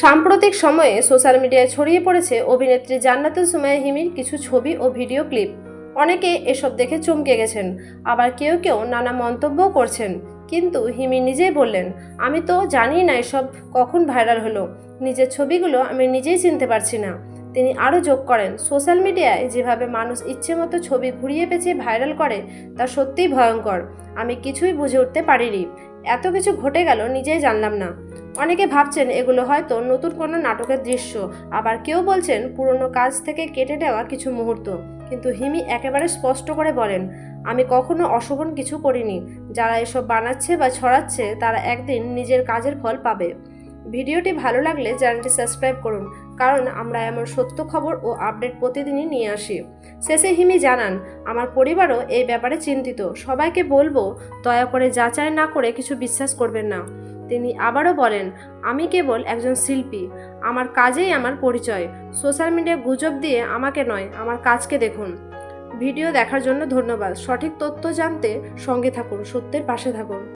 সাম্প্রতিক সময়ে সোশ্যাল মিডিয়ায় ছড়িয়ে পড়েছে অভিনেত্রী জান্নাতুল সুমাইয়া হিমির কিছু ছবি ও ভিডিও ক্লিপ। অনেকে এসব দেখে চমকে গেছেন, আবার কেউ কেউ নানা মন্তব্যও করছেন। কিন্তু হিমি নিজেই বললেন, আমি তো জানি না এসব কখন ভাইরাল হলো। নিজের ছবিগুলো আমি নিজেই চিনতে পারছি না। তিনি আরও যোগ করেন, সোশ্যাল মিডিয়ায় যেভাবে মানুষ ইচ্ছে মতো ছবি ঘুরিয়ে পেঁচিয়ে ভাইরাল করে, তা সত্যিই ভয়ঙ্কর। আমি কিছুই বুঝে উঠতে পারিনি। এত কিছু ঘটে গেল, নিজেই জানলাম না। অনেকে ভাবছেন এগুলো হয়তো নতুন কোনো নাটকের দৃশ্য। আবার কেউ বলছেন পুরনো কাজ থেকে কেটে নেওয়া কিছু মুহূর্ত। কিন্তু হিমি একেবারে স্পষ্ট করে বলেন, আমি কখনো অশোভন কিছু করিনি। যারা এসব বানাচ্ছে বা ছড়াচ্ছে, তারা একদিন নিজের কাজের ফল পাবে। ভিডিওটি ভালো লাগলে চ্যানেলটি সাবস্ক্রাইব করুন, কারণ আমরা এমন সত্য খবর ও আপডেট প্রতিদিনই নিয়ে আসি। শেষে হিমি জানান, আমার পরিবারও এই ব্যাপারে চিন্তিত। সবাইকে বলব, দয়া করে যাচাই না করে কিছু বিশ্বাস করবেন না। তিনি আবারও বলেন, আমি কেবল একজন শিল্পী। আমার কাজেই আমার পরিচয়। সোশ্যাল মিডিয়া গুজব দিয়ে আমাকে নয়, আমার কাজকে দেখুন। ভিডিও দেখার জন্য ধন্যবাদ। সঠিক তথ্য জানতে সঙ্গে থাকুন, সত্যের পাশে থাকুন।